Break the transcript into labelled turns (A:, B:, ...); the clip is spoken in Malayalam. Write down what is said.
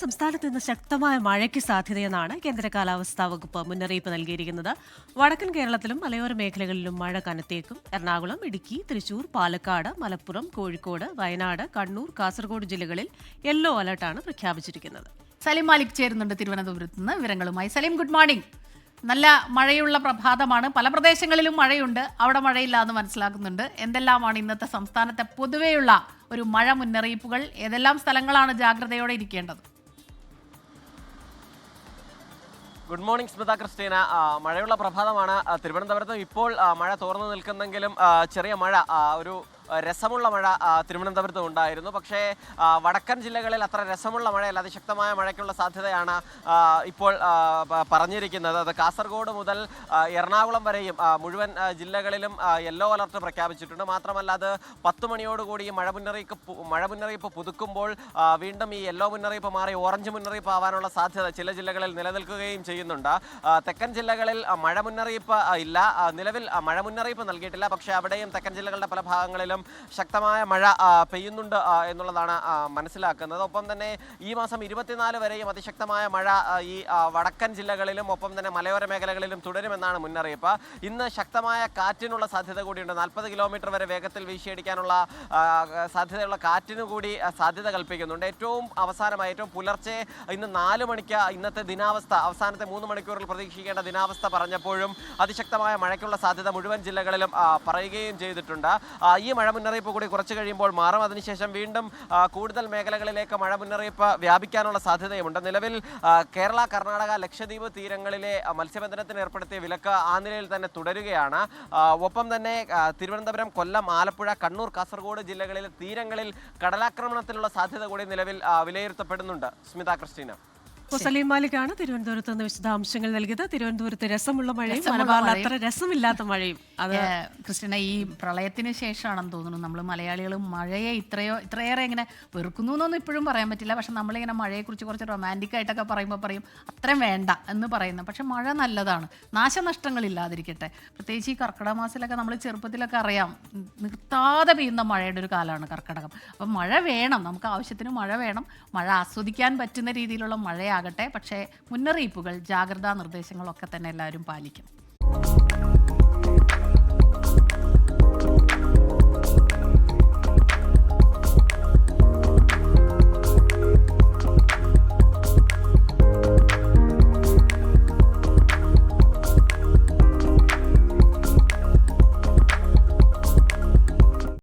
A: സംസ്ഥാനത്ത് ഇന്ന് ശക്തമായ മഴയ്ക്ക് സാധ്യതയെന്നാണ് കേന്ദ്ര കാലാവസ്ഥാ വകുപ്പ് മുന്നറിയിപ്പ് നൽകിയിരിക്കുന്നത്. വടക്കൻ കേരളത്തിലും മലയോര മേഖലകളിലും മഴ കനത്തേക്കും. എറണാകുളം ഇടുക്കി തൃശൂർ പാലക്കാട് മലപ്പുറം കോഴിക്കോട് വയനാട് കണ്ണൂർ കാസർഗോഡ് ജില്ലകളിൽ യെല്ലോ അലർട്ടാണ് പ്രഖ്യാപിച്ചിരിക്കുന്നത്.
B: സലിം മാലിക് ചേരുന്നുണ്ട് തിരുവനന്തപുരത്ത് നിന്ന് വിവരങ്ങളുമായി. സലിം ഗുഡ് മോർണിംഗ് നല്ല മഴയുള്ള പ്രഭാതമാണ്. പല പ്രദേശങ്ങളിലും മഴയുണ്ട്. അവിടെ മഴയില്ല എന്ന് മനസ്സിലാക്കുന്നുണ്ട്. എന്തെല്ലാമാണ് ഇന്നത്തെ സംസ്ഥാനത്തെ പൊതുവെയുള്ള ഒരു മഴ മുന്നറിയിപ്പുകൾ? ഏതെല്ലാം സ്ഥലങ്ങളാണ് ജാഗ്രതയോടെ ഇരിക്കേണ്ടത്?
C: Good morning Smitha Christina. മഴയുള്ള പ്രഭാതമാണ് തിരുവനന്തപുരത്ത് ഇപ്പോൾ മഴ തോർന്നു നിൽക്കുന്നെങ്കിലും ചെറിയ മഴ ഒരു രസമുള്ള മഴ തിരുവനന്തപുരത്തും ഉണ്ടായിരുന്നു. പക്ഷേ വടക്കൻ ജില്ലകളിൽ അത്ര രസമുള്ള മഴയല്ല അതിശക്തമായ മഴയ്ക്കുള്ള സാധ്യതയാണ് ഇപ്പോൾ പറഞ്ഞിരിക്കുന്നത്. അത് കാസർഗോഡ് മുതൽ എറണാകുളം വരെയും മുഴുവൻ ജില്ലകളിലും യെല്ലോ അലർട്ട് പ്രഖ്യാപിച്ചിട്ടുണ്ട്. മാത്രമല്ല അത് പത്ത് മണിയോടുകൂടി മഴ മുന്നറിയിപ്പ് മഴ മുന്നറിയിപ്പ് പുതുക്കുമ്പോൾ വീണ്ടും ഈ യെല്ലോ മുന്നറിയിപ്പ് മാറി ഓറഞ്ച് മുന്നറിയിപ്പ് ആവാനുള്ള സാധ്യത ചില ജില്ലകളിൽ നിലനിൽക്കുകയും ചെയ്യുന്നുണ്ട്. തെക്കൻ ജില്ലകളിൽ മഴ മുന്നറിയിപ്പ് ഇല്ല. നിലവിൽ മഴ മുന്നറിയിപ്പ് നൽകിയിട്ടില്ല. പക്ഷേ അവിടെയും തെക്കൻ ജില്ലകളുടെ പല ഭാഗങ്ങളിലും ശക്തമായ മഴ പെയ്യുന്നുണ്ട് എന്നുള്ളതാണ് മനസ്സിലാക്കുന്നത്. ഒപ്പം തന്നെ ഈ മാസം ഇരുപത്തിനാല് വരെയും അതിശക്തമായ മഴ ഈ വടക്കൻ ജില്ലകളിലും ഒപ്പം തന്നെ മലയോര മേഖലകളിലും തുടരുമെന്നാണ് മുന്നറിയിപ്പ്. ഇന്ന് ശക്തമായ കാറ്റിനുള്ള സാധ്യത കൂടിയുണ്ട്. നാൽപ്പത് കിലോമീറ്റർ വരെ വേഗത്തിൽ വീശിയടിക്കാനുള്ള സാധ്യതയുള്ള കാറ്റിനു കൂടി സാധ്യത കൽപ്പിക്കുന്നുണ്ട്. ഏറ്റവും അവസാനമായി ഏറ്റവും പുലർച്ചെ ഇന്ന് നാല് മണിക്ക് ഇന്നത്തെ ദിനാവസ്ഥ അവസാനത്തെ മൂന്ന് മണിക്കൂറിൽ പ്രതീക്ഷിക്കേണ്ട ദിനാവസ്ഥ പറഞ്ഞപ്പോഴും അതിശക്തമായ മഴയ്ക്കുള്ള സാധ്യത മുഴുവൻ ജില്ലകളിലും പറയുകയും ചെയ്തിട്ടുണ്ട്. ഈ മഴ മുന്നറിയിപ്പ് കൂടി കുറച്ച് കഴിയുമ്പോൾ മാറും. അതിനുശേഷം വീണ്ടും കൂടുതൽ മേഖലകളിലേക്ക് മഴ മുന്നറിയിപ്പ് വ്യാപിക്കാനുള്ള സാധ്യതയുമുണ്ട്. നിലവിൽ കേരള കർണാടക ലക്ഷദ്വീപ് തീരങ്ങളിലെ മത്സ്യബന്ധനത്തിന് ഏർപ്പെടുത്തിയ വിലക്ക് ആ നിലയിൽ തന്നെ തുടരുകയാണ്. ഒപ്പം തന്നെ തിരുവനന്തപുരം കൊല്ലം ആലപ്പുഴ കണ്ണൂർ കാസർഗോഡ് ജില്ലകളിലെ തീരങ്ങളിൽ കടലാക്രമണത്തിനുള്ള സാധ്യത കൂടി നിലവിൽ വിലയിരുത്തപ്പെടുന്നുണ്ട്. സ്മിത ക്രിസ്റ്റീന.
A: സലീം മാലിക്കാണ് തിരുവനന്തപുരത്ത് നിന്ന് വിശദാംശങ്ങൾ നൽകിയത്. തിരുവനന്തപുരത്ത് രസമുള്ള മഴയും മലബാറിൽ. അത്ര രസമില്ലാത്ത മഴയും. അത്
B: കൃഷ്ണ ഈ പ്രളയത്തിന് ശേഷമാണെന്ന് തോന്നുന്നു. നമ്മൾ മലയാളികൾ മഴയെ ഇത്രയോ ഇത്രയേറെ ഇങ്ങനെ വെറുക്കുന്നു എന്നൊന്നും ഇപ്പോഴും പറയാൻ പറ്റില്ല. പക്ഷെ നമ്മളിങ്ങനെ മഴയെക്കുറിച്ച് കുറച്ച് റൊമാന്റിക് ആയിട്ടൊക്കെ പറയുമ്പോൾ പറയും അത്രയും വേണ്ട എന്ന് പറയുന്നു. പക്ഷെ മഴ നല്ലതാണ്. നാശനഷ്ടങ്ങളില്ലാതിരിക്കട്ടെ. പ്രത്യേകിച്ച് ഈ കർക്കിടക മാസത്തിലൊക്കെ നമ്മൾ ചെറുപ്പത്തിലൊക്കെ അറിയാം നിർത്താതെ പെയ്യുന്ന മഴയുടെ ഒരു കാലമാണ് കർക്കിടകം. അപ്പം മഴ വേണം. നമുക്ക് ആവശ്യത്തിന് മഴ വേണം. മഴ ആസ്വദിക്കാൻ പറ്റുന്ന രീതിയിലുള്ള മഴയാകട്ടെ പക്ഷേ മുന്നറിയിപ്പുകൾ ജാഗ്രതാ നിർദ്ദേശങ്ങളൊക്കെ തന്നെ എല്ലാവരും പാലിക്കും.